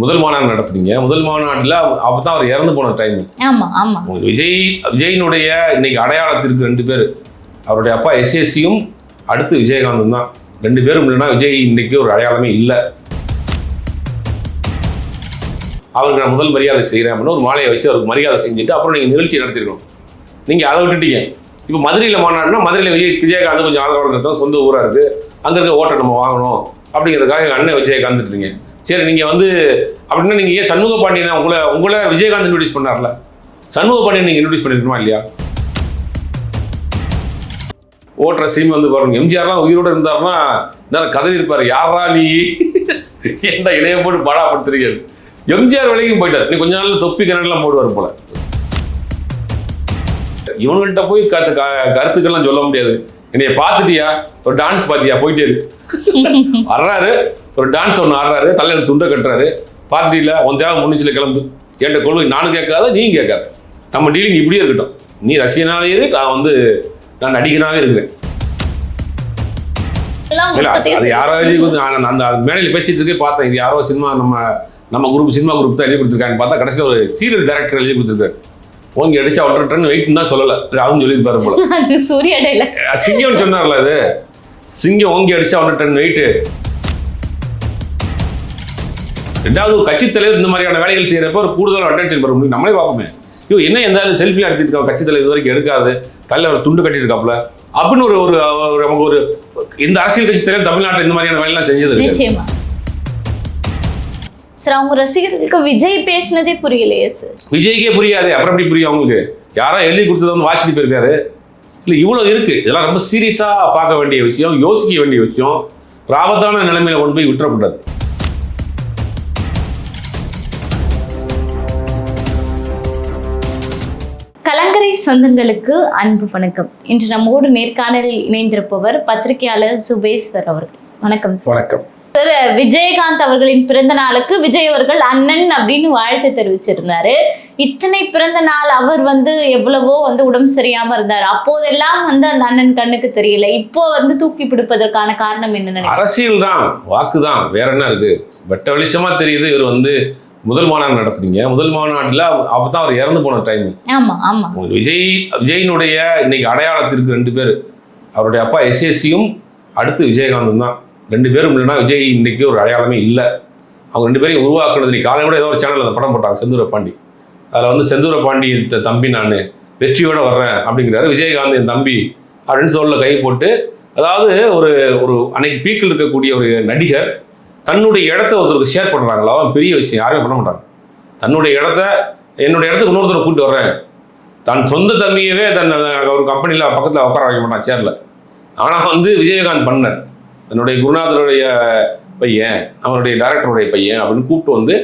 முதல் மாநாடு நடத்துறீங்க முதல் மாநாட்டில் அப்போ தான் அவர் இறந்து போன டைம் ஆமா ஆமா. விஜய் விஜயினுடைய இன்னைக்கு அடையாளத்திற்கு ரெண்டு பேர். அவருடைய அப்பா எஸ்எஸ்சியும் அடுத்து விஜயகாந்தும் தான். ரெண்டு பேரும் இல்லைன்னா விஜய் இன்னைக்கு ஒரு அடையாளமே இல்லை. அவருக்கு நான் முதல் மரியாதை செய்கிறேன் அப்படின்னு ஒரு மாலையை வச்சு அவருக்கு மரியாதை செஞ்சுட்டு அப்புறம் நீங்கள் நிகழ்ச்சி நடத்திருக்கணும். நீங்கள் அதை விட்டுட்டீங்க. இப்போ மதுரையில் மாநாடுனா மதுரையில் விஜய் விஜயகாந்த் கொஞ்சம் ஆதரவு இருக்கட்டும் சொந்த ஊராக இருக்குது அங்கே இருக்க ஓட்டை நம்ம வாங்கணும். அப்படிங்கிறதுக்காக எங்கள் அண்ணன் விஜயகாந்த் இருக்கீங்க சரி நீங்கள் வந்து அப்படின்னா நீங்கள் ஏன் சண்முக பாண்டியனை உங்களை உங்களை விஜயகாந்த் இன்ட்ரடியூஸ் பண்ணார்ல? சண்முக பாண்டியன் நீங்கள் இன்ட்ரடியூஸ் பண்ணிருக்கணுமா இல்லையா? ஓட்டுற சீம் வந்து பாருங்க எம்ஜிஆர்லாம் உயிரோட இருந்தார்னா நான் கதை இருப்பார் யாரா நீ? ஏன்டா இளைய போட்டு பாடாப்படுத்துறீங்க? எம்ஜிஆர் வரைக்கும் போயிட்டார். நீ கொஞ்ச நாள்ல தொப்பி கணக்கெல்லாம் போடுவார் போல. இவங்கள்ட்ட போய் கருத்து க- கருத்துக்கள்லாம் சொல்ல முடியாது. என்னைய பார்த்துட்டியா? ஒரு டான்ஸ் பார்த்தியா? போயிட்டே இரு. வர்றாரு ஒரு டான்ஸ் ஒன்று ஆடுறாரு. தலையில துண்டை கட்டுறாரு. பார்த்துட்டீங்களா? உன் தேவை முன்னிச்சில் கிளம்பு. என்கிட்ட கொள்கை நானும் கேட்காத நீயும் கேட்காத. நம்ம டீலிங் இப்படியே இருக்கட்டும். நீ ரசிகனாவே இரு நான் வந்து நான் நடிகனாவே இருக்கிறேன். அது- அது உற்பத்தி யாரோ எழுதி கொடுத்து நான் அந்த அந்த மேடையில் பேசிட்டு இருக்கே பார்த்தேன். இது யாரோ சினிமா நம்ம நம்ம குரூப் சினிமா குரூப் தான் எழுதி கொடுத்துருக்காங்க பார்த்தா கடைசியில் ஒரு சீரியல் டைரக்டர் எழுதி கொடுத்துருக்காரு. ஓங்கி அடிச்சு அவர்கிட்ட வெயிட் தான் சொல்லலை. அதுவும் சொல்லியிருப்பாரு போல. அது சூர்யா சிங்கம் சொன்னார்ல அது. சிங்கம் ஓங்கி அடிச்சு அவன்கிட்ட டன் வெயிட் ரெண்டாவது ஒரு கட்சி தலைவர் இந்த மாதிரியான வேலைகள் செய்யறப்ப ஒரு கூடுதல் அட்டென்ஷன் பெற முடியும். நம்மளே பார்ப்போமே. ஐயோ என்ன எந்த செல்ஃபி எடுத்துட்டு கட்சி தலைவர் இது வரைக்கும் எடுக்காது தலைவர் துண்டு கட்டியிருக்காப்புல. அப்படின்னு ஒரு ஒரு ஒரு நமக்கு ஒரு இந்த அரசியல் கட்சி தலைவர் தமிழ்நாட்டில் இந்த மாதிரியான வேலையெல்லாம் செஞ்சது கிடையாது. சார் அவங்க ரசிகர்களுக்கு விஜய் பேசினதே புரியலையே சார் விஜய்க்கே புரியாது. அப்புறம் எப்படி புரியும் அவங்களுக்கு? யாரோ எழுதி கொடுத்தது வந்து வாட்சிட்டு போயிருக்காரு. இல்லை இவ்வளோ இருக்கு. இதெல்லாம் ரொம்ப சீரியஸாக பார்க்க வேண்டிய விஷயம் யோசிக்க வேண்டிய விஷயம். ஒரு ஆபத்தான நிலைமையில கொண்டு போய் விட்டுறக்கூடாது. கலங்கரை சொந்தங்களுக்கு அன்பு வணக்கம். இன்று நம்மோடு நேர்காணலில் இணைந்திருப்பவர் பத்திரிகையாளர் சுபேஷ் சார் அவர்கள். வணக்கம். வணக்கம். சார் விஜயகாந்த் அவர்களின் பிறந்த நாளுக்கு விஜய் அவர்கள் அண்ணன் அப்படின்னு வாழ்த்து தெரிவிச்சிருந்தாரு. இத்தனை பிறந்த நாள் அவர் வந்து எவ்வளவோ வந்து உடம்பு சரியாம இருந்தார். அப்போதெல்லாம் வந்து அந்த அண்ணன் கண்ணுக்கு தெரியல. இப்போ வந்து தூக்கி பிடிப்பதற்கான காரணம் என்ன? அரசியல் தான் வாக்கு தான் வேற என்ன இருக்கு? வெட்ட வெளிச்சமா தெரியுது. இவர் வந்து முதல் மாநாடு நடத்துறீங்க முதல் மாநாட்டில் அப்போ தான் அவர் இறந்து போன டைம் ஆமா ஆமா. விஜய் விஜயினுடைய இன்னைக்கு அடையாளத்திற்கு ரெண்டு பேர். அவருடைய அப்பா எஸ்எஸ்சியும் அடுத்து விஜயகாந்தும் தான். ரெண்டு பேரும் இல்லைன்னா விஜய் இன்றைக்கி ஒரு அடையாளமே இல்லை. அவங்க ரெண்டு பேரையும் உருவாக்குனது நீ காலையில் கூட ஏதோ ஒரு சேனலில் அந்த படம் போட்டாங்க செந்தூர பாண்டி. அதில் வந்து செந்தூர பாண்டி த- தம்பி நான் வெற்றியோட வர்றேன் அப்படிங்கிறாரு. விஜயகாந்த் என் தம்பி அப்படின்னு சொல்ல கை போட்டு அதாவது ஒரு ஒரு அன்னைக்கு பீக்கில் இருக்கக்கூடிய ஒரு நடிகர் தன்னுடைய இடத்த ஒருத்தருக்கு ஷேர் பண்ணுறாங்களா அவன் பெரிய விஷயம் யாருமே பண்ண மாட்டாங்க. தன்னுடைய இடத்த என்னுடைய இடத்துக்கு இன்னொருத்தரை கூப்பிட்டு வர்றேன். தன் சொந்த தம்பியவே தன் ஒரு கம்பெனியில் பக்கத்தில் உட்கார வைக்க மாட்டான் சேரில் ஆனால் வந்து விஜயகாந்த் பண்ணார். தன்னுடைய குருநாதருடைய பையன் அவருடைய டைரக்டருடைய பையன் அப்படின்னு கூப்பிட்டு வந்து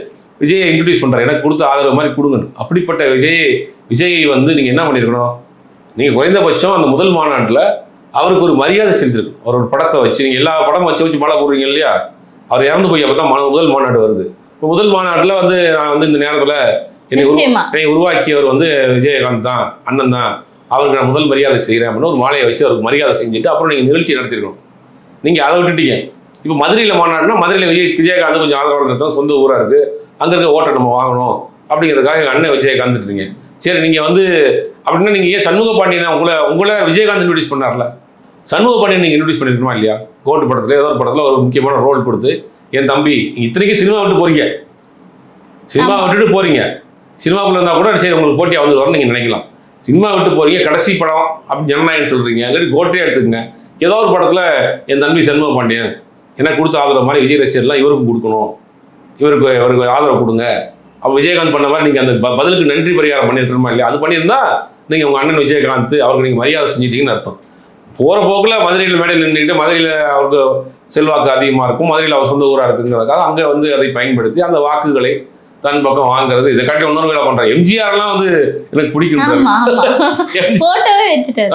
விஜயை இன்ட்ரடியூஸ் பண்ணுறாரு எனக்கு கொடுத்த ஆதரவு மாதிரி கொடுங்க அப்படிப்பட்ட விஜய் விஜயை வந்து நீங்கள் என்ன பண்ணியிருக்கணும் நீங்கள் குறைந்தபட்சம் அந்த முதல் மாநாட்டில் அவருக்கு ஒரு மரியாதை செலுத்திருக்கணும். அவர் ஒரு படத்தை வச்சு நீங்கள் எல்லா படமும் வச்சு வச்சு மாலை போடுறீங்க இல்லையா? அவர் இறந்து போய் அப்போ தான் முதல் மாநாடு வருது. இப்போ முதல் மாநாட்டில் வந்து நான் வந்து இந்த நேரத்தில் என்னை என்னை உருவாக்கியவர் வந்து விஜயகாந்த் தான் அண்ணன் தான். அவருக்கு நான் முதல் மரியாதை செய்கிறேன் அப்படின்னு ஒரு மாலையை வச்சு அவருக்கு மரியாதை செஞ்சுட்டு அப்புறம் நீங்கள் நிகழ்ச்சி நடத்திருக்கணும். நீங்கள் அதை விட்டுட்டீங்க. இப்போ மதுரையில் மாநாடுனா மதுரையில் விஜய் விஜயகாந்த் கொஞ்சம் ஆதரவு இருக்கட்டும் சொந்த ஊராக இருக்குது அங்கே இருக்க ஓட்டை நம்ம வாங்கணும் அப்படிங்கிறதுக்காக எங்கள் அண்ணன் விஜயகாந்த் இருக்கீங்க சரி நீங்கள் வந்து அப்படின்னா நீங்கள் ஏன் சண்முக பாண்டியனை உங்களை உங்களை விஜயகாந்த் இன்ட்ரடியூஸ் பண்ணார்ல? சண்முக பாண்டியன் நீங்கள் இன்ட்ரடியூஸ் பண்ணிருக்கணுமா இல்லையா? கோட்டு படத்தில் ஏதோ ஒரு படத்தில் ஒரு முக்கியமான ரோல் கொடுத்து என் தம்பி இத்தனைக்கும் சினிமா விட்டு போறீங்க. சினிமா. விட்டுட்டு போறீங்க. சினிமாக்குள்ள இருந்தால் கூட சரி உங்களுக்கு போட்டியாக வந்து வரணும் நீங்கள் நினைக்கலாம். சினிமா விட்டு போறீங்க கடைசி படம் அப்படி ஜனநாயகம் சொல்றீங்க. இல்லாட்டி கோட்டையே எடுத்துக்கங்க. ஏதோ ஒரு படத்தில் என் தம்பி சண்முக பாண்டியன் எனக்கு கொடுத்த ஆதரவு மாதிரி விஜய் ரசிகர்லாம் இவருக்கும் கொடுக்கணும். இவருக்கு இவருக்கு ஆதரவு கொடுங்க. அப்போ விஜயகாந்த் பண்ண மாதிரி நீங்கள் அந்த ப- பதிலுக்கு நன்றி பரிகாரம் பண்ணியிருக்கணுமா இல்லையா? அது பண்ணியிருந்தா நீங்கள் உங்கள் அண்ணன் விஜயகாந்த் அவருக்கு நீங்கள் மரியாதை செஞ்சிட்டீங்கன்னு அர்த்தம். போகிற போக்கில் மதுரையில் மேடையில் நின்றுக்கிட்டு மதுரையில் அவருக்கு செல்வாக்கு அதிகமாக இருக்கும். மதுரையில் அவர் சொந்த ஊராக இருக்குங்கிறதுக்காக அங்கே வந்து அதை பயன்படுத்தி அந்த வாக்குகளை தன் பக்கம் வாங்குறது. இதை காட்டி இன்னொரு வேலை பண்ணுறாங்க எம்ஜிஆர்லாம் வந்து எனக்கு பிடிக்கும்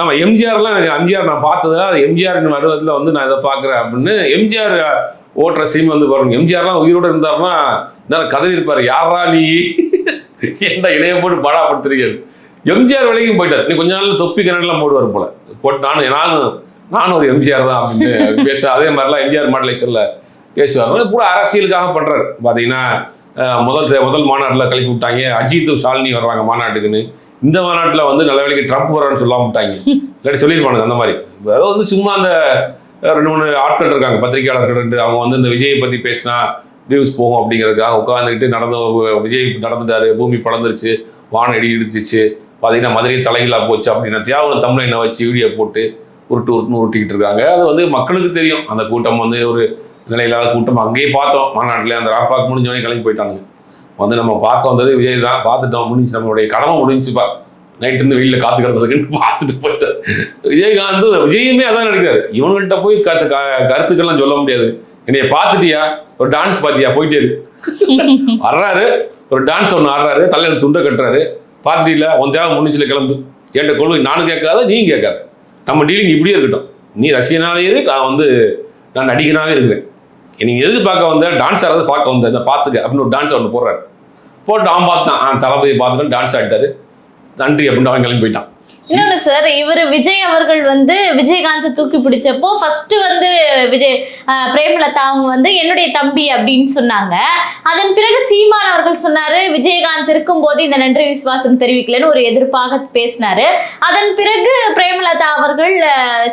ஆமா எம்ஜிஆர்லாம் எனக்கு எம்ஜிஆர் நான் பார்த்தது அது எம்ஜிஆர் நடுவத்தில் வந்து நான் இதை பார்க்குறேன் அப்படின்னு எம்ஜிஆர் ஓட்டுற சீன் வந்து பாருங்க. எம்ஜிஆர்லாம் உயிரோட இருந்தாருன்னா நான் கதை இருப்பார். யாரா நீ? என்ன இளைய போட்டு பாடாப்படுத்துறீங்க? எம்ஜிஆர் வரைக்கும் போயிட்டார். நீ கொஞ்ச நாள்ல தொப்பி கணக்கெல்லாம் போடுவார் போல. போட்டு நானும் நானும் நானும் ஒரு எம்ஜிஆர் தான் அப்படின்னு பேச அதே மாதிரிலாம் எம்ஜிஆர் மாடலேஷனில் பேசுவாங்க கூட அரசியலுக்காக பண்றாரு. பார்த்தீங்கன்னா முதல் முதல் மாநாட்டில் கழிப்பு விட்டாங்க. அஜித்தும் ஷாலினி வர்றாங்க மாநாட்டுக்குன்னு. இந்த மாநாட்டில் வந்து நல்ல வேலைக்கு ட்ரம்ப் வரான்னு சொல்லாம விட்டாங்க. இல்லாட்டி சொல்லியிருப்பானுங்க அந்த மாதிரி. அதாவது வந்து சும்மா அந்த ரெண்டு மூணு ஆட்கள் இருக்காங்க. பத்திரிகையாளர்கள் ரெண்டு அவங்க வந்து இந்த விஜயை பற்றி பேசினா வியூஸ் போகும் அப்படிங்கிறதுக்காக உட்காந்துக்கிட்டு நடந்த விஜய் நடந்துட்டாரு. பூமி பழந்துருச்சு வானம் இடி இடிச்சிச்சு. பார்த்தீங்கன்னா மதுரை தலைகளாக போச்சு அப்படின்னா. தியாகம் தமிழை வச்சு வீடியோ போட்டு உருட்டு உருட்டுன்னு உருட்டிக்கிட்டு இருக்காங்க. அது வந்து மக்களுக்கு தெரியும். அந்த கூட்டம் வந்து ஒரு நிலையில்லாத கூட்டம் அங்கேயே பார்த்தோம். மாநாட்டில் அந்த ராப்பாக்கு முடிஞ்சவனே கிளம்பி போயிட்டானுங்க. வந்து நம்ம பார்க்க வந்தது விஜய் தான். பார்த்துட்டோம் முடிஞ்சு நம்மளுடைய கடமை முடிஞ்சுப்பா நைட்டு இருந்து வெயிலில் காத்து கிடந்ததுக்குன்னு பார்த்துட்டு போயிட்டார் விஜயகாந்த் விஜயுமே அதான் நினைக்கிறாரு இவங்கள்ட்ட போய் கத்து கருத்துக்கள்லாம் சொல்ல முடியாது. என்னைய பார்த்துட்டியா? ஒரு டான்ஸ் பார்த்தியா? போயிட்டே வர்றாரு. ஒரு டான்ஸ் ஒன்று ஆடுறாரு. தலையில துண்டை கட்டுறாரு. பார்த்துட்டீங்களா உன் தேவை முடிஞ்சில கிளம்பு. என்கிட்ட கொள்கை நானும் கேட்காத நீயும் கேட்காத. நம்ம டீலிங் இப்படியே இருக்கட்டும். நீ ரசிகனாவே இரு. நான் வந்து நான் நடிகனாகவே இருக்கிறேன். நீங்க எது பார்க்க வந்த? டான்ஸ் ஆடுறது பார்க்க வந்த. இந்த பார்த்துக்க அப்படின்னு ஒரு டான்ஸ் ஒன்று போடுறாரு. போட்டு அவன் பார்த்தான். தளபதி பார்த்துட்டு டான்ஸ் ஆடிட்டாரு. நன்றி அப்படின்னு அவன் கிளம்பி போயிட்டான். இன்னொன்னு சார் இவர் விஜய் அவர்கள் வந்து விஜயகாந்த் தூக்கி பிடிச்சப்போ ஃபர்ஸ்ட் வந்து விஜய் பிரேமலதா அவங்க வந்து என்னுடைய தம்பி அப்படின்னு சொன்னாங்க. அதன் பிறகு சீமான் அவர்கள் சொன்னாரு விஜயகாந்த் இருக்கும்போது இந்த நன்றி விசுவாசம் தெரிவிக்கலன்னு ஒரு எதிர்ப்பாக பேசினாரு. அதன் பிறகு பிரேமலதா அவர்கள்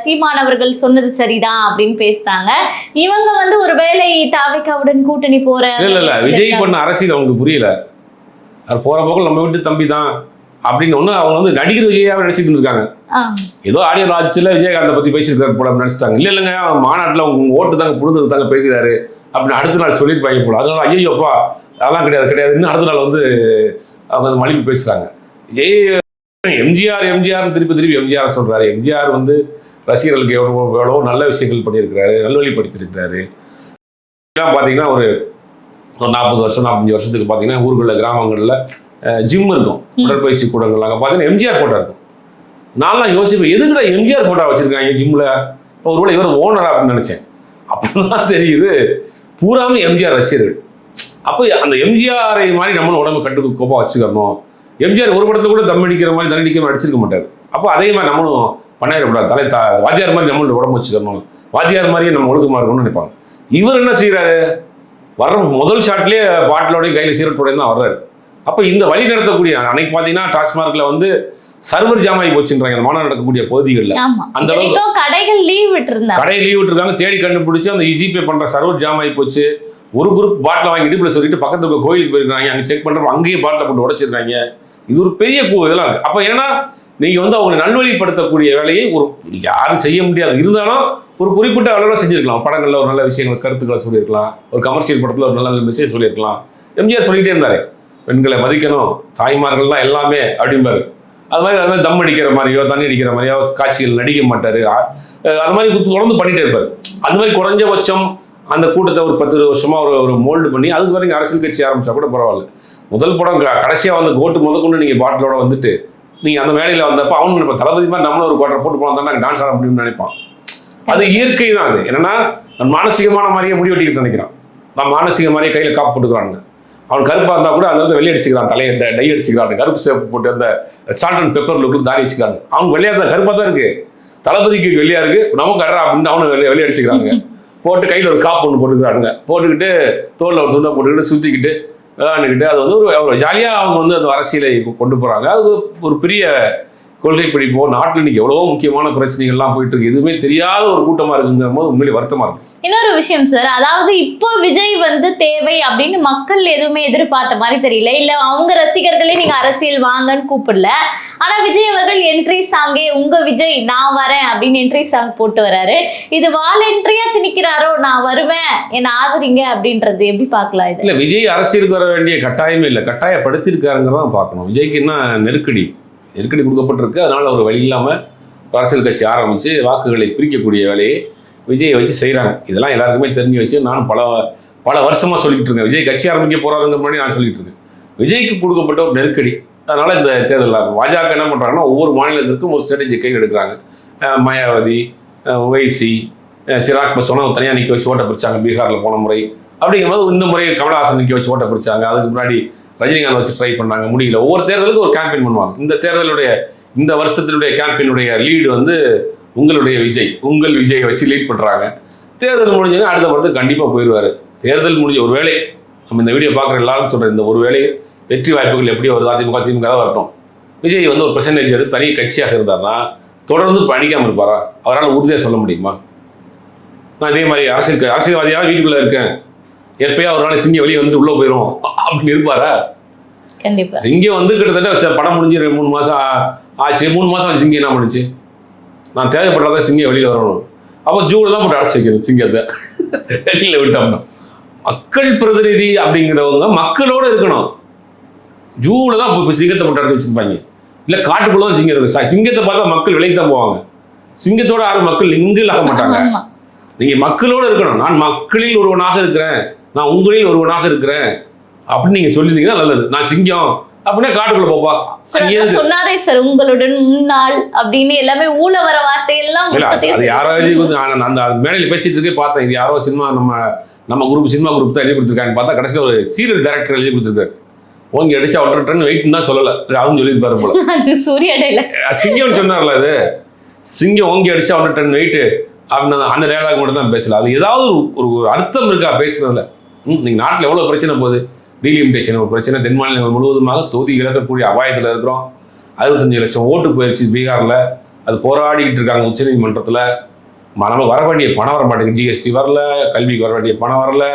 சீமான் அவர்கள் சொன்னது சரிதான் அப்படின்னு பேசுறாங்க. இவங்க வந்து ஒரு வேலை தாவிக்காவுடன் கூட்டணி போற விஜய் பண்ண அரசியல் அவங்களுக்கு புரியல. போற போக்கில் நம்ம வீட்டு தம்பி தான் அப்படின்னு ஒன்று அவங்க வந்து நடிகர் விஜயாவே நினைச்சிட்டு இருந்திருக்காங்க. ஆ, ஏதோ ஆடியோ லாட்சில் விஜயகாந்தை பத்தி பேசியிருக்காரு போல நினைச்சிட்டாங்க. இல்ல இல்லைங்க மாநாட்டில் உங்க ஓட்டு தாங்க புடுங்கிறது தாங்க பேசினாரு அப்படின்னு அடுத்த நாள் சொல்லியிருப்பாங்க போல. அதனால ஐயோப்பா அதெல்லாம் கிடையாது கிடையாதுன்னு அடுத்த நாள் வந்து அவங்க வந்து மலிப்பு பேசுறாங்க. விஜய் எம்ஜிஆர் எம்ஜிஆர் திருப்பி திருப்பி எம்ஜிஆர் சொல்றாரு. எம்ஜிஆர் வந்து ரசிகர்களுக்கு எவ்வளோ எவ்வளோ நல்ல விஷயங்கள் பண்ணியிருக்கிறாரு நல்வழிப்படுத்தியிருக்கிறாரு. இதெல்லாம் பார்த்தீங்கன்னா ஒரு ஒரு நாற்பது வருஷம் நாற்பத்தஞ்சு வருஷத்துக்கு பார்த்தீங்கன்னா ஊர்களில் கிராமங்களில் ஜிம் இருக்கும். உடற்பயிற்சி கூடங்கள் அங்கே பார்த்தீங்கன்னா எம்ஜிஆர் ஃபோட்டோ இருக்கும். நான்லாம் யோசிப்பேன் எதுக்குடா எம்ஜிஆர் ஃபோட்டோ வச்சிருக்காங்க ஜிம்மில் ஒருவேளை இவர் ஓனரா அப்படின்னு நினச்சேன். அப்பதான் தெரியுது பூராமே எம்ஜிஆர் ரசிகர்கள். அப்போ அந்த எம்ஜிஆரை மாதிரி நம்மளும் உடம்பு கட்டு கோப்பா வச்சுக்கணும். எம்ஜிஆர் ஒரு படத்துல கூட தம் அடிக்கிற மாதிரி தண்ணடிக்க அடிச்சிருக்க மாட்டார். அப்போ அதே மாதிரி நம்மளும் பண்ணிடக்கூடாது தலை தா வாத்தியார் மாதிரி நம்மளோட உடம்பு வச்சுக்கணும். வாத்தியார் மாதிரியே நம்ம ஒழுக்கமாக இருக்கணும்னு நினைப்பாங்க. இவர் என்ன செய்கிறாரு வர்ற முதல் ஷாட்லேயே பாட்டிலோடய கையில் சீரட்டோடய தான் வர்றாரு. அப்போ இந்த வழி நடத்தக்கூடிய அன்னைக்கு பார்த்தீங்கன்னா டாஸ்மார்க்கில் வந்து சர்வர் ஜாம் ஆகி போச்சுன்றாங்க. அந்த மாநாடு நடக்கக்கூடிய பகுதிகளில். அந்த அளவுக்கு- கடைகள் லீவ் விட்டுருந்தாங்க. கடையை லீவ் விட்டுருக்காங்க. தேடி கண்டுபிடிச்சு அந்த ஜிபே பண்ற சர்வர் ஜாம் ஆகி போச்சு. ஒரு குரூப் பாட்டில் வாங்கிட்டு இப்படி சொல்லிட்டு பக்கத்துல இருக்க கோயிலுக்கு போயிருக்காங்க. அங்கே செக் பண்றப்ப அங்கேயே பாட்டில் போட்டு உடைச்சிருக்காங்க. இது ஒரு பெரிய கூ இதெல்லாம் இருக்கு. அப்போ ஏன்னா நீங்க வந்து அவங்களை நல்வழிப்படுத்தக்கூடிய வேலையை ஒரு யாரும் செய்ய முடியாது. இருந்தாலும் ஒரு குறிப்பிட்ட அளவில் செஞ்சிருக்கலாம். படங்கள்ல ஒரு நல்ல விஷயங்கள் கருத்துக்களை சொல்லியிருக்கலாம். ஒரு கமர்ஷியல் படத்துல ஒரு நல்ல மெசேஜ் சொல்லியிருக்கலாம். எம்ஜிஆர் சொல்லிட்டே இருந்தாரு. பெண்களை மதிக்கணும் தாய்மார்கள்லாம் எல்லாமே அப்படிம்பாரு. அது மாதிரி அது மாதிரி தம் அடிக்கிற மாதிரியோ தண்ணி அடிக்கிற மாதிரியோ காட்சிகள் நடிக்க மாட்டார். அது மாதிரி குத்து- தொடர்ந்து பண்ணிகிட்டே இருப்பார். அந்த மாதிரி குறைஞ்சபட்சம் அந்த கூட்டத்தை ஒரு பத்து இருபது ஒரு ஒரு மோல்டு பண்ணி அதுக்கு வரைக்கும் அரசியல் கட்சி ஆரம்பிச்சா கூட பரவாயில்ல. முதல் படம் கடைசியாக வந்து கோட்டு முதற்கொண்டு நீங்கள் பாட்டிலோட வந்துட்டு நீங்கள் அந்த மேடையில வந்தப்போ அவனு நினைப்பான் தளபதி மாதிரி நம்மளும் ஒரு குவார்டர் போட்டு போனால் தான் டான்ஸ் ஆட முடியும்னு நினைப்பான். அது இயற்கை தான் அது. என்னன்னா நான் மானசீகமான மாதிரியே முடி வெட்டிக்கிட்டு நினைக்கிறான். நான் மானசீக மாதிரியே கையில் காப்பு போட்டுக்கிறான்னு அவன் கருப்பா இருந்தா கூட வந்து வெள்ளை அடிச்சுக்கிறான் தலையை டை- அடிச்சுக்கிறான் கருப்பு சேப்பு போட்டு அந்த சால்ட் அண்ட் பெப்பர் லுக்கில் தாடி வச்சுக்கிறாங்க அவன் வெள்ளையா தான் கருப்பா தான் இருக்கு. தளபதிக்கு வெள்ளையா இருக்கு. நமக்கு அட்ரா அப்படின்னு அவனு வெளியே வெளியே அடிச்சுக்கிறாங்க போட்டு கையில் ஒரு காப்பு ஒன்று போட்டுக்கிறானுங்க. போட்டுக்கிட்டு தோளில் ஒரு துண்டை போட்டுக்கிட்டு சுற்றிக்கிட்டு விளையாண்டுக்கிட்டு அது வந்து ஒரு ஒரு ஜாலியாக அவங்க வந்து அந்த அரசியலை கொண்டு போகிறாங்க அது ஒரு பெரிய கொள்கை பிடிப்போ நாட்டில் இன்னைக்கு எவ்வளவோ முக்கியமான பிரச்சனைகள்லாம் போயிட்டு இருக்கு எதுவுமே தெரியாத ஒரு கூட்டமாக இருக்குங்கிற போது உண்மையிலே வருத்தமாக இருக்கு. இன்னொரு விஷயம் சார் அதாவது இப்போ விஜய் வந்து தேவை அப்படின்னு மக்கள் எதுவுமே எதிர்பார்த்த மாதிரி தெரியல. இல்ல அவங்க ரசிகர்களே நீங்க அரசியல் வாங்கன்னு கூப்பிடல. ஆனா விஜய் அவர்கள் என்ட்ரி சாங்கே உங்க விஜய் நான் வரேன் அப்படின்னு என்ட்ரி சாங் போட்டு வராரு. இது வாலண்டரியா திணிக்கிறாரோ நான் வருவேன் என்னை ஆதரிங்க அப்படின்றது எப்படி பார்க்கலாம் இது? இல்லை விஜய் அரசியலுக்கு வர வேண்டிய கட்டாயமே இல்லை. கட்டாயப்படுத்தியிருக்காருங்கிறதான் பார்க்கணும். விஜய்க்கு என்ன நெருக்கடி? நெருக்கடி கொடுக்கப்பட்டிருக்கு. அதனால் ஒரு வழி இல்லாமல் அரசியல் கட்சி ஆரம்பித்து வாக்குகளை பிரிக்கக்கூடிய வேலையை விஜயை வச்சு செய்கிறாங்க இதெல்லாம் எல்லாருக்குமே தெரிஞ்ச விஷயம். நான் பல பல வருஷமாக சொல்லிட்டு இருக்கேன். விஜய் கட்சி ஆரம்பிக்க போகிறாதுங்க முன்னாடி நான் சொல்லிட்டு இருக்கேன். விஜய்க்கு கொடுக்கப்பட்ட ஒரு நெருக்கடி. அதனால் இந்த தேர்தலில் பாஜக என்ன பண்ணுறாங்கன்னா ஒவ்வொரு மாநிலத்திற்கும் ஒரு ஸ்ட்ராட்டஜி கை எடுக்கிறாங்க. மாயாவதி அஹ் ஒவைசி சிராக் பசோனா தனியாக நிற்க வச்சு ஓட்ட பிரிச்சாங்க பீகாரில் போன முறை. அப்படிங்கும்போது இந்த முறை கமலஹாசன் நிற்க வச்சு ஓட்ட பிரிச்சாங்க. அதுக்கு முன்னாடி ரஜினிகாந்த் வச்சு ட்ரை பண்ணாங்க முடியல. ஒவ்வொரு தேர்தலுக்கும் ஒரு கேம்பெயின் பண்ணுவாங்க. இந்த தேர்தலுடைய இந்த வருஷத்தினுடைய கேம்பெயினுடைய லீடு வந்து உங்களுடைய விஜய். உங்கள் விஜயை வச்சு லீட் பண்ணுறாங்க தேர்தல் முடிஞ்சோடனே அடுத்த படத்துக்கு கண்டிப்பாக போயிடுவார் தேர்தல் முடிஞ்ச ஒரு வேளை நம்ம இந்த வீடியோ பார்க்குற எல்லாரும் சொல்கிற இந்த ஒரு வேலை வெற்றி வாய்ப்புகள் எப்படி வருது அதிமுக திமுக தான் வரட்டும். விஜய் வந்து ஒரு பிரச்சனை எடுத்து தனி கட்சியாக இருந்தார்னா தொடர்ந்து பணிக்காமல் இருப்பாரா? அவரால் உறுதியாக சொல்ல முடியுமா? நான் இதே மாதிரி அரசியல் அரசியல்வாதியாக வீட்டுக்குள்ளே இருக்கேன். எப்பயா ஒரு நாள் சிங்கம் வெளியே வந்துட்டு உள்ளே போயிடும் அப்படின்னு இருப்பாரா? கண்டிப்பா. சிங்கம் வந்து கிட்டத்தட்ட ச- படம் முடிஞ்சு ரெண்டு மூணு மாதம் ஆச்சு. மூணு மாதம் சிங்கம் என்ன பண்ணுச்சு? நான் தேவைப்படாத சிங்கம் வெளியில் வரணும். அப்போ ஜூவில் தான் போட்டு அடைச்சி வைக்கணும் சிங்கத்தை வெளியில் விட்டோம்னா. மக்கள் பிரதிநிதி அப்படிங்கிறவங்க மக்களோட இருக்கணும். ஜூவில் தான் இப்போ சிங்கத்தை போட்டு அடைச்சி வச்சிருப்பாங்க. இல்லை காட்டுக்குள்ள தான் சிங்கம் இருக்கு. ச- சிங்கத்தை பார்த்தா மக்கள் விலைக்கு தான் போவாங்க. சிங்கத்தோட யாரும் மக்கள் இங்கில் ஆக மாட்டாங்க. ஆமா. நீங்க மக்களோட இருக்கணும். நான் மக்களில் ஒருவனாக இருக்கிறேன். நான் உங்களில் ஒருவனாக இருக்கிறேன். அப்படின்னு நீங்க சொல்லியிருந்தீங்கன்னா நல்லது. நான் சிங்கம். அப்படின்னா காட்டுக்குள்ள போப்பா? சொன்னாரே சார் உங்களுடன் முன்னாள் அப்படின்னு எல்லாமே ஊழ வர இல்ல மொத்தத்தையும் அது யாரோ நான் அந்த மேடையில் பேசிட்டு இருக்கே பார்த்தேன். இது யாரோ சினிமா நம்ம நம்ம குரூப் சினிமா குரூப் தான் எழுதி கொடுத்துருக்காங்க பார்த்தா கடைசியில் ஒரு சீரியல் டைரக்டர் எழுதி கொடுத்துருக்காரு. ஓங்கி அடிச்சு அவர்கிட்ட டன் வெயிட் தான் சொல்லல. அதுவும் சொல்லியிருப்பாரு போல. அது சூர்யா டைலாக் சிங்கம்னு சொன்னார்ல அது. சிங்கம் ஓங்கி அடிச்சு அவர்கிட்ட டன் வெயிட் அப்படின்னு அந்த டயலாக் மட்டும் தான் பேசல. அது ஏதாவது ஒரு ஒரு ஒரு அர்த்தம் இருக்கா பேசுனதுல. நீங்கள் நாட்டில் எவ்வளோ பிரச்சனை போகுது? டீலிமிட்டேஷன் ஒரு பிரச்சனை. தென் மாநிலங்கள் முழுவதுமாக தொகுதி இழக்கக்கூடிய அபாயத்தில் இருக்கிறோம். அறுபத்தஞ்சு லட்சம் ஓட்டு போயிடுச்சு பீகாரில். அது போராடிக்கிட்டு இருக்காங்க உச்சநீதிமன்றத்தில் நமக்கு வர வேண்டிய பணம் வர மாட்டேங்குது. ஜிஎஸ்டி வரல கல்விக்கு வர வேண்டிய பணம் வரல.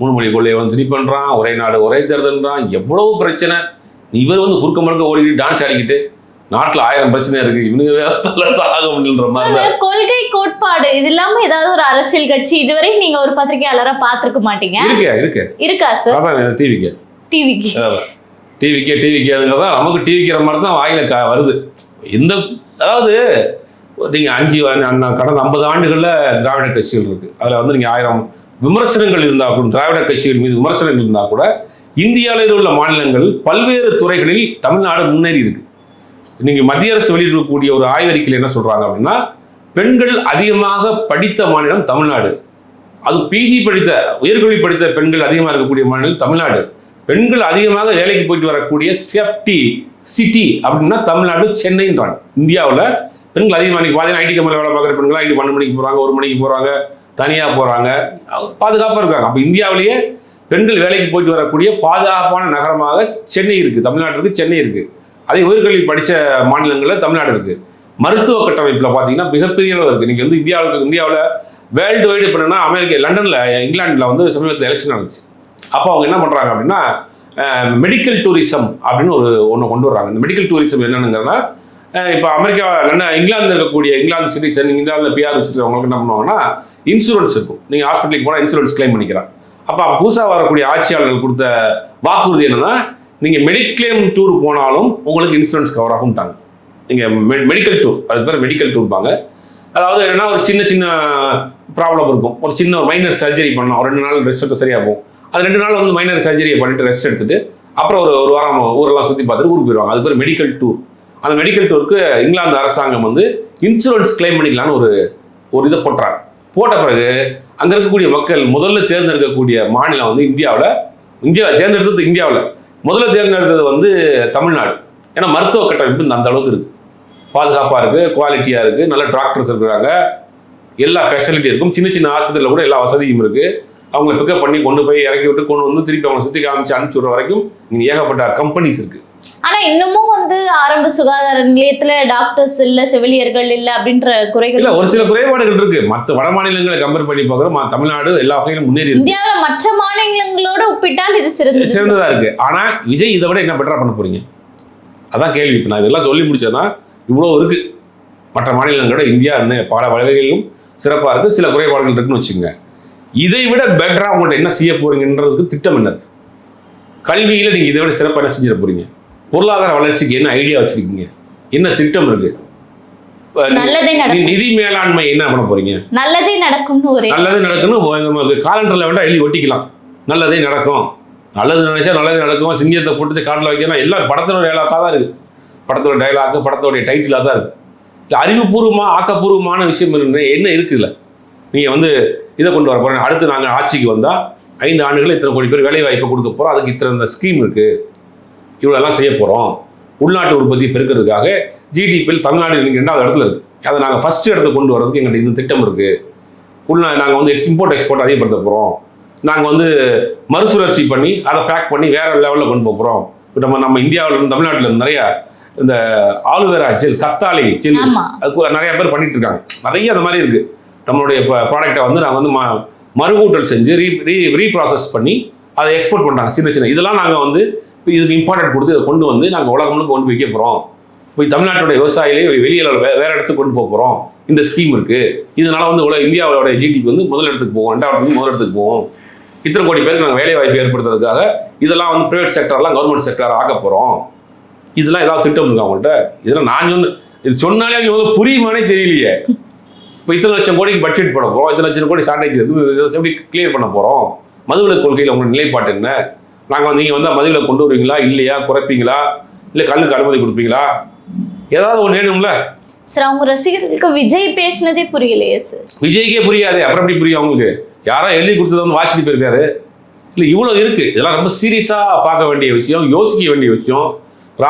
முன்மொழி கொள்ளையை வந்து திணி பண்ணுறான் ஒரே நாடு ஒரே தேர்தல்ன்றான். எவ்வளவு பிரச்சனை. இவர் வந்து குறுக்க மறுக்க ஓடிக்கிட்டு டான்ஸ் ஆடிக்கிட்டு நாட்டில் ஆயிரம் பிரச்சனை இருக்கு. இவனுங்க வேற மாதிரி கொள்கை கோட்பாடு. இது இல்லாம ஏதாவது ஒரு அரசியல் கட்சி இதுவரை நீங்க ஒரு பத்திரிகையாளரா பார்த்திருக்க மாட்டீங்க? இருக்கு இருக்கு. இருக்கா சார் அதான் டிவிக்கு டிவிக்கு டிவிக்கே டிவிக்கே அதுங்கிறதா நமக்கு டிவிக்கிற மாதிரி தான் வாயில வருது. எந்த அதாவது நீங்கள் அஞ்சு கடந்த ஐம்பது ஆண்டுகளில் திராவிட கட்சிகள் இருக்குது அதில் வந்து நீங்கள் ஆயிரம் விமர்சனங்கள் இருந்தால் கூட திராவிட கட்சிகள் மீது விமர்சனங்கள் இருந்தால் கூட இந்தியாவில் உள்ள மாநிலங்கள் பல்வேறு துறைகளில் தமிழ்நாடு முன்னேறி இருக்கு. நீங்கள் மத்திய அரசு வெளியிடக்கூடிய ஒரு ஆய்வறிக்கையில் என்ன சொல்கிறாங்க அப்படின்னா பெண்கள் அதிகமாக படித்த மாநிலம் தமிழ்நாடு. அது பிஜி படித்த உயர்கல்வி படித்த பெண்கள் அதிகமாக இருக்கக்கூடிய மாநிலம் தமிழ்நாடு. பெண்கள் அதிகமாக வேலைக்கு போயிட்டு வரக்கூடிய சேஃப்டி சிட்டி அப்படின்னா தமிழ்நாடு சென்னைன்றான் இந்தியாவில் பெண்கள் அதிகமாக இன்னைக்கு பார்த்தீங்கன்னா ஐடி கம்பெனியில் வேலை பார்க்குற பெண்கள் ஐடி பன்னெண்டு மணிக்கு போகிறாங்க ஒரு மணிக்கு போகிறாங்க தனியாக போகிறாங்க பாதுகாப்பாக இருக்காங்க. அப்போ இந்தியாவிலேயே பெண்கள் வேலைக்கு போயிட்டு வரக்கூடிய பாதுகாப்பான நகரமாக சென்னை இருக்குது தமிழ்நாட்டிற்கு சென்னை இருக்குது அதே உயர்கல்வி படித்த மாநிலங்களில் தமிழ்நாடு இருக்குது மருத்துவ கட்டமைப்பில் பார்த்தீங்கன்னா மிகப்பெரிய அளவு இருக்குது நீங்கள் வந்து இந்தியாவுக்கு இந்தியாவில் வேர்ல்டு வைடு பண்ணனா அமெரிக்கா லண்டனில் இங்கிலாண்டில் வந்து சமீபத்தில் எலெக்ஷன் நடந்துச்சு. அப்போ அவங்க என்ன பண்ணுறாங்க அப்படின்னா மெடிக்கல் டூரிசம் அப்படின்னு ஒரு ஒன்று கொண்டு வர்றாங்க. இந்த மெடிக்கல் டூரிசம் என்னென்னுங்கிறனா இப்போ அமெரிக்கா லண்டன் இங்கிலாந்தில் இருக்கக்கூடிய இங்கிலாந்து சிட்டிசன் இங்கிலாந்தில் பிஆர் வச்சுருக்கவங்களுக்கு என்ன பண்ணுவாங்கன்னா இன்சூரன்ஸ் இருக்கும். நீங்கள் ஹாஸ்பிட்டலுக்கு போனால் இன்சூரன்ஸ் கிளைம் பண்ணிக்கிறான் அப்போ புதுசாக வரக்கூடிய ஆட்சியாளர்கள் கொடுத்த வாக்குறுதி என்னென்னா நீங்கள் மெடிக்ளைம் டூர் போனாலும் உங்களுக்கு இன்சூரன்ஸ் கவர் ஆகும்ட்டாங்க. நீங்கள் மெடிக்கல் டூர் அது பேர் மெடிக்கல் டூர்பாங்க அதாவது என்னன்னா ஒரு சின்ன சின்ன ப்ராப்ளம் இருக்கும். ஒரு சின்ன மைனர் சர்ஜரி பண்ணோம் ஒரு ரெண்டு நாள் ரெஸ்ட் எடுத்து சரியாக போகும் அது ரெண்டு நாள் வந்து மைனர் சர்ஜரியை பண்ணிட்டு ரெஸ்ட் எடுத்துட்டு அப்புறம் ஒரு ஒரு வாரம் ஊரெல்லாம் சுற்றி பார்த்துட்டு ஊருக்கு போயிடுவாங்க. அது பேர் மெடிக்கல் டூர் அந்த மெடிக்கல் டூருக்கு இங்கிலாந்து அரசாங்கம் வந்து இன்சூரன்ஸ் கிளைம் பண்ணிக்கலான்னு ஒரு ஒரு இதை போட்டுறாங்க. போட்ட பிறகு அங்கே இருக்கக்கூடிய மக்கள் முதல்ல தேர்ந்தெடுக்கக்கூடிய மாநிலம் வந்து இந்தியாவில் இந்தியா தேர்ந்தெடுத்தது இந்தியாவில். முதல்ல தேர்ந்தெடுத்தது வந்து தமிழ்நாடு. ஏன்னா மருத்துவ கட்டமைப்பு அந்த அளவுக்கு இருக்குது பாதுகாப்பாக இருக்குது குவாலிட்டியாக இருக்குது நல்ல டாக்டர்ஸ் இருக்கிறாங்க. எல்லா ஃபெசிலிட்டி இருக்கும். சின்ன சின்ன ஆஸ்பத்திரியில் கூட எல்லா வசதியும் இருக்குது அவங்கள பிக்கப் பண்ணி கொண்டு போய் இறக்கி விட்டு கொண்டு வந்து திருப்பி அவங்களை சுற்றி காமிச்சு அனுப்பிச்சு விட்ற வரைக்கும் இங்கே ஏகப்பட்ட கம்பெனிஸ் இருக்குது ஆனா இன்னமும் வந்து ஆரம்ப சுகாதார நிலையத்துல டாக்டர்ஸ் இல்ல செவிலியர்கள் இல்ல அப்படின்ற குறைகள் இல்லை ஒரு சில குறைபாடுகள் இருக்குது மற்ற வட மாநிலங்களை கம்பேர் பண்ணி பார்க்குறோம். தமிழ்நாடு எல்லா வகையிலும் முன்னேறி இருக்கு. இந்தியாவுல மற்ற மாநிலங்களோட ஒப்பிட்டால் இது சிறந்தது. சிறந்ததா இருக்கு. ஆனா விஜய் இதை விட என்ன பெட்டரா பண்ண போறீங்க? அதான் கேள்வி. இப்போ நான் இதெல்லாம் சொல்லி முடிச்சேன்னா இவ்வளோ இருக்கு. மற்ற மாநிலங்களோட இந்தியா இன்னும் பல வகைகளிலும் சிறப்பாக இருக்கு. சில குறைபாடுகள் இருக்குன்னு வச்சுக்கோங்க. இதை விட பெட்டரா உங்கள்கிட்ட என்ன செய்ய போறீங்கன்றதுக்கு திட்டம் என்ன இருக்கு? கல்வியில நீங்க இதை விட சிறப்பாக என்ன செஞ்சிட போறீங்க? பொருளாதார வளர்ச்சிக்கு என்ன ஐடியா வச்சிருக்கீங்க? என்ன திட்டம் இருக்கு? நிதி மேலாண்மை என்ன பண்ண போறீங்க? நல்லதே நமக்கு ஒரே நல்லது நடக்கணும் நமக்கு காலண்டரில் வேண்டாம் எழுதி ஒட்டிக்கலாம். நல்லதே நடக்கும். நல்லது நினைச்சா நல்லது நடக்கும். சிங்கத்தை போட்டு காட்டில் வைக்கணும் எல்லாம் படத்தோட டைலாக்காக தான் இருக்கு. படத்தோட டைலாக்கு படத்தோடைய டைட்டிலாக தான் இருக்கு. இல்லை அறிவுபூர்வமாக ஆக்கப்பூர்வமான விஷயம் என்ன இருக்குல்ல நீங்கள் வந்து இதை கொண்டு வர போகிறேன் அடுத்து நாங்கள் ஆட்சிக்கு வந்தால் ஐந்து ஆண்டுகள் இத்தனை கோடி பேர் வேலை வாய்ப்பை கொடுக்க போகிறோம் அதுக்கு இத்தனை இந்த ஸ்கீம் இருக்குது இவ்வளோலாம் செய்ய போகிறோம் உள்நாட்டு உற்பத்தி பெருக்கிறதுக்காக ஜிடிபியில் தமிழ்நாடு ரெண்டாவது இடத்துல இருக்குது அதை நாங்கள் ஃபஸ்ட் இடத்துக்கு கொண்டு வரதுக்கு எங்கள்கிட்ட இந்த திட்டம் இருக்குது உள்நா நாங்கள் வந்து இம்போர்ட் எக்ஸ்போர்ட் அதிகப்படுத்த போகிறோம் நாங்கள் வந்து மறுசுழற்சி பண்ணி அதை பேக் பண்ணி வேற லெவலில் கொண்டு போகிறோம் நம்ம நம்ம இந்தியாவில் இருந்து தமிழ்நாட்டில் நிறைய இந்த ஆலுவேரா ஜெல் கத்தாழை ஜெல் அதுக்கு நிறைய பேர் பண்ணிட்டு இருக்காங்க. நிறைய அந்த மாதிரி இருக்கு. நம்மளுடைய ப்ராடக்ட்டை வந்து நாங்கள் வந்து ம மறுகூட்டல் செஞ்சு ரீ ரீ ரீப்ராசஸ் பண்ணி அதை எக்ஸ்போர்ட் பண்ணுறாங்க சின்ன சின்ன. இதெல்லாம் நாங்கள் வந்து இப்போ இதுக்கு இம்பார்ட்டன்ட் கொடுத்து இதை கொண்டு வந்து நாங்கள் உலகம் கொண்டு போய் வைக்க போகிறோம் போய் தமிழ்நாட்டோட விவசாயிலே வெளியில் வே வேறு இடத்துக்கு கொண்டு போக போகிறோம் இந்த ஸ்கீம் இருக்குது இதனால் வந்து உலக இந்தியாவோட ஜிடிபி வந்து முதல் இடத்துக்கு போவோம். ரெண்டாவது முதல் இடத்துக்கு போவோம். இத்தனை கோடி பேருக்கு நாங்கள் வேலை வாய்ப்பு ஏற்படுத்துறதுக்காக இதெல்லாம் வந்து ப்ரைவேட் செக்டர்லாம் கவர்மெண்ட் செக்டர் ஆக போகிறோம் இதெல்லாம் ஏதாவது திட்டம் இருக்கா அவங்கள்ட்ட இதெல்லாம் நான் சொன்ன இது சொன்னாலே அவங்க வந்து புரியுமானே தெரியலையே. இப்போ இத்தனை லட்சம் கோடிக்கு பட்ஜெட் போட போகிறோம் இத்தனை லட்சம் கோடி ஷார்டேஜ் இருக்கு. இதை எப்படி கிளியர் பண்ண போகிறோம் மதுவிலக்கு கொள்கையில் உங்களோட நிலைப்பாட்டு என்ன? நாங்கள் வந்து நீங்கள் வந்து மதுவிலக்கு கொண்டு வருவீங்களா? இல்லையா? குறைப்பீங்களா? இல்லை கண்ணுக்கு அனுமதி கொடுப்பீங்களா? ஏதாவது ஒன்று வேணும்ல? சார் அவங்க ரசிகர்களுக்கு விஜய் பேசினதே புரியலையே சார். விஜய்க்கே புரியாது. அப்புறம் எப்படி புரியும் அவங்களுக்கு? யாரோ எழுதி கொடுத்தது வந்து வாட்சிட்டு போயிருக்காரு. இல்லை இவ்வளோ இருக்கு. இதெல்லாம் ரொம்ப சீரியஸாக பார்க்க வேண்டிய விஷயம் யோசிக்க வேண்டிய விஷயம்.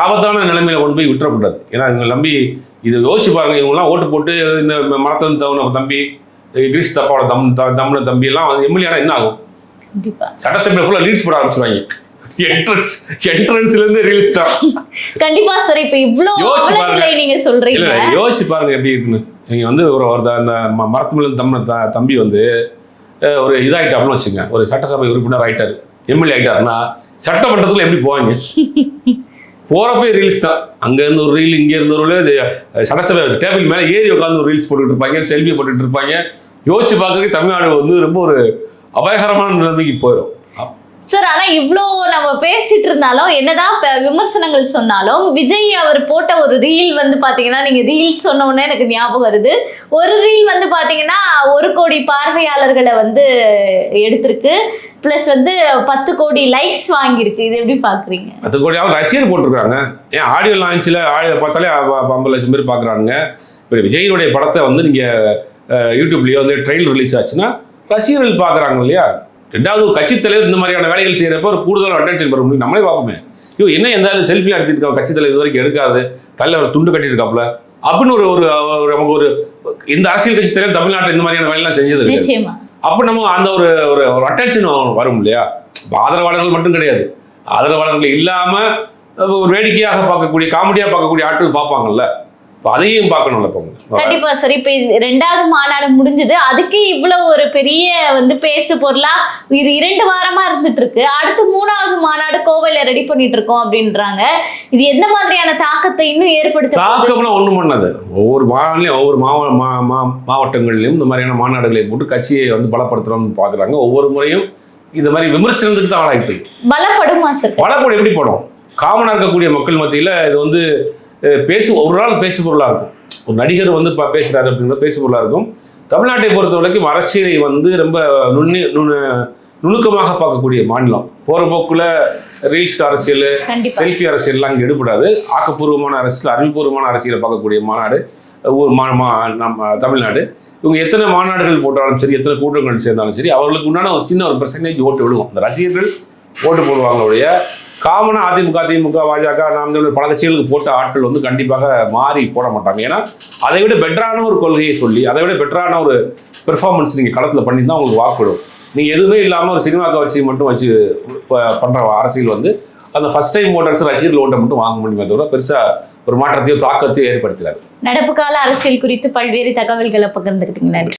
ஆபத்தான நிலைமையில கொண்டு போய் விட்டுறக்கூடாது. ஏன்னா இவங்க நம்பி இது யோசிச்சு பாருங்க. இவங்கெல்லாம் ஓட்டு போட்டு இந்த மரத்தன் தவன தம்பி கிரீஷ் தப்பாவோட தம் தம்ன தம்பி எல்லாம் வந்து எம்எல்ஏ என்ன ஆகும்? கண்டிப்பா. சட்டசபை ஃபுல்லாக ரீல்ஸ் போட ஆரம்பிச்சிருவாங்க. என்ட்ரன்ஸ் என்ட்ரன்ஸ்ல இருந்து ரீல்ஸ் தான். கண்டிப்பா சார் இப்ப இவ்ளோ யோசிச்சு பாருங்க. இல்ல சொல்றீங்க யோசிச்சு பாருங்க எப்படி இருக்குன்னு. நீங்க வந்து ஒரு ஒரு அந்த ம- மரத்துமிழ் தம்ம தம்பி வந்து ஒரு இதாயிட்டாப்னு வச்சுங்க ஒரு சட்டசபை உறுப்பினர் ஆயிட்டாரு. எம்எல்ஏ ஆயிட்டாருன்னா சட்டமன்றத்துல எப்படி போவாங்க? போறப்பே ரீல்ஸ் தான். அங்க இருந்து ஒரு ரீல் இங்க இருந்து ஒரு சட்டசபை டேபிள் மேல ஏறி உட்காந்து ஒரு ரீல்ஸ் போட்டுட்டு இருப்பாங்க செல்ஃபி போட்டுட்டு இருப்பாங்க. யோசிச்சு பார்க்கறதுக்கு தமிழ்நாடு வந்து ரொம்ப ஒரு அபாயகரமான நிலைமைக்கு போயிடும் சார் ஆனா இவ்ளோ நம்ம பேசிட்டு இருந்தாலும் என்னதான் விமர்சனங்கள் சொன்னாலும் விஜய் அவர் போட்ட ஒரு ரீல் வந்து பாத்தீங்கன்னா நீங்க ரீல் சொன்ன உடனே எனக்கு ஞாபகம் வருது. ஒரு ரீல் வந்து பாத்தீங்கன்னா ஒரு கோடி பார்வையாளர்களை வந்து எடுத்திருக்கு. பிளஸ் வந்து பத்து கோடி லைக்ஸ் வாங்கியிருக்கு. இது எப்படி பாக்குறீங்க? பத்து கோடி அவங்க ரசிகர் போட்டிருக்காங்க. ஏன் ஆடியோ லான்ச்சில் ஆடியோ பார்த்தாலே ஐம்பது லட்சம் பேர் பார்க்குறாங்க இப்போ விஜயினுடைய படத்தை வந்து நீங்கள் யூடியூப்லேயோ வந்து ட்ரெயில் ரிலீஸ் ஆச்சுன்னா ரசிகர்கள் பார்க்குறாங்க இல்லையா ரெண்டாவது ஒரு கட்சித் தலைவர் இந்த மாதிரியான வேலைகள் செய்கிறப்ப ஒரு கூடுதல் அட்டென்ஷன் பெற முடியும். நம்மளே பார்ப்போமே. ஐயோ என்ன எந்த செல்ஃபி எடுத்துட்டு இருக்கோம் கட்சித் தலைவர் இது வரைக்கும் எடுக்காது. தலைவர் ஒரு துண்டு கட்டியிருக்காப்புல. அப்படின்னு ஒரு ஒரு நமக்கு ஒரு இந்த அரசியல் கட்சி தலைவர் தமிழ்நாட்டில் இந்த மாதிரியான வேலையெல்லாம் செஞ்சது நிச்சயமா. அப்போ நம்ம அந்த ஒரு ஒரு அட்டென்ஷன் வரும் இல்லையா? ஆதரவாளர்கள் மட்டும் கிடையாது. ஆதரவாளர்கள் இல்லாம அஹ், ஒரு வேடிக்கையாக பார்க்கக்கூடிய காமெடியாக பார்க்கக்கூடிய ஆட்கள் பார்ப்பாங்கல்ல. அதையும் பார்க்கணும்ல இப்போ. கண்டிப்பா சார். இப்ப ரெண்டாவது மாநாடு முடிஞ்சது. அதுக்கே இவ்வளவு ஒரு பெரிய வந்து பேசு பொருளா இது இரண்டு வாரமா இருந்துட்டு இருக்கு. அடுத்து மூணாவது மாநாடு கோவையில ரெடி பண்ணிட்டு இருக்கோம் அப்படின்றாங்க. இது எந்த மாதிரியான தாக்கத்தை இன்னும் ஏற்படுத்த? தாக்கம்லாம் ஒன்றும் பண்ணாது. ஒவ்வொரு மாநிலையும் ஒவ்வொரு மாவ மா மா மாவட்டங்கள்லையும் இந்த மாதிரியான மாநாடுகளை போட்டு கட்சியை வந்து பலப்படுத்துறோம்னு பார்க்குறாங்க ஒவ்வொரு முறையும் இந்த மாதிரி விமர்சனத்துக்கு தான் ஆளாயிட்டு இருக்கு. பலப்படுமா சார்? வளப்படம் எப்படி படம்? காமனாக இருக்கக்கூடிய மக்கள் மத்தியில் இது வந்து பேசு ஒரு நாள் பேசு பொருளாக இருக்கும். ஒரு நடிகர் வந்து ப- பேசுறாரு அப்படிங்கிறது பேசு பொருளாக இருக்கும். தமிழ்நாட்டை பொறுத்த வரைக்கும் அரசியலை வந்து ரொம்ப நுண்ணி நுண்ணு நுணுக்கமாக பார்க்கக்கூடிய மாநிலம். போகிற போக்குல ரீல்ஸ் அரசியல் செல்ஃபி அரசியல்லாம் இங்கே எடுபடாது ஆக்கப்பூர்வமான அரசியல் அறிவுபூர்வமான அரசியலை பார்க்கக்கூடிய மாநாடு ஒரு மா நம்ம தமிழ்நாடு. இவங்க எத்தனை மாநாடுகள் போட்டாலும் சரி எத்தனை கூட்டங்கள் சேர்ந்தாலும் சரி அவர்களுக்கு உண்டான ஒரு சின்ன ஒரு பெர்சன்டேஜ் ஓட்டு விழுவும் அந்த ரசிகர்கள் ஓட்டு போடுவாங்க ஒழிய காமனாக அதிமுக திமுக பாஜக நாம் பல கட்சிகளுக்கு போட்ட ஆட்கள் வந்து கண்டிப்பாக மாறி போட மாட்டாங்க. ஏன்னா அதை விட பெட்டரான ஒரு கொள்கையை சொல்லி அதை விட பெட்டரான ஒரு பெர்ஃபார்மன்ஸ் நீங்கள் களத்தில் பண்ணி தான் உங்களுக்கு வாக்குவிடும் நீங்கள் எதுவுமே இல்லாமல் ஒரு சினிமா கவர்ச்சி மட்டும் வச்சு ப- அரசியல் வந்து அந்த ஃபர்ஸ்ட் டைம் ஓட்டர்ஸ் ரசிகர்கள் ஓட்டை மட்டும் வாங்க முடியுமே தவிர பெருசாக ஒரு மாற்றத்தையோ தாக்கத்தையோ ஏற்படுத்துறாரு நடப்பு கால அரசியல் குறித்து பல்வேறு தகவல்களை பகிர்ந்துக்கிட்டீங்க. நன்றி.